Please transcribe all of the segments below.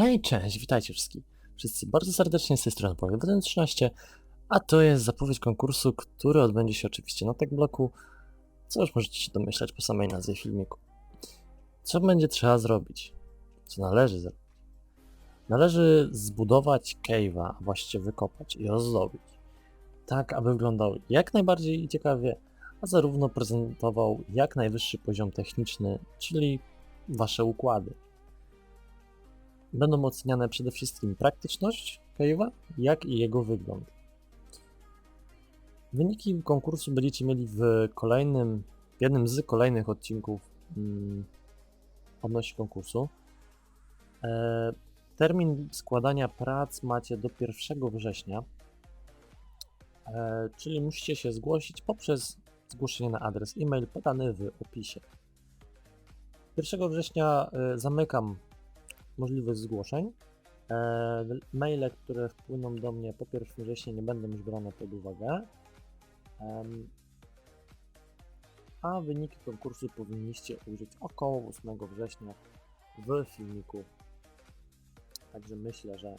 Hej, cześć, witajcie wszystkich. Wszyscy bardzo serdecznie z tej strony Powiem 13, a to jest zapowiedź konkursu, który odbędzie się oczywiście na TechBlocku, co już możecie się domyślać po samej nazwie filmiku. Co będzie trzeba zrobić? Co należy zrobić? Należy zbudować cave'a, a właściwie wykopać i ozdobić, tak aby wyglądał jak najbardziej ciekawie, a zarówno prezentował jak najwyższy poziom techniczny, czyli wasze układy. Będą oceniane przede wszystkim praktyczność cave'a, jak i jego wygląd. Wyniki konkursu będziecie mieli w kolejnym, w jednym z kolejnych odcinków mm, odnośnie konkursu. E, termin składania prac macie do 1 września, e, czyli musicie się zgłosić poprzez zgłoszenie na adres e-mail podany w opisie. 1 września e, zamykam możliwość zgłoszeń. E, maile, które wpłyną do mnie po 1 września nie będą już brane pod uwagę. Em, a wyniki konkursu powinniście ujrzeć około 8 września w filmiku. Także myślę, że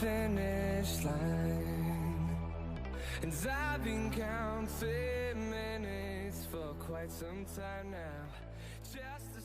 finish line. And I've been counting minutes for quite some time now. Just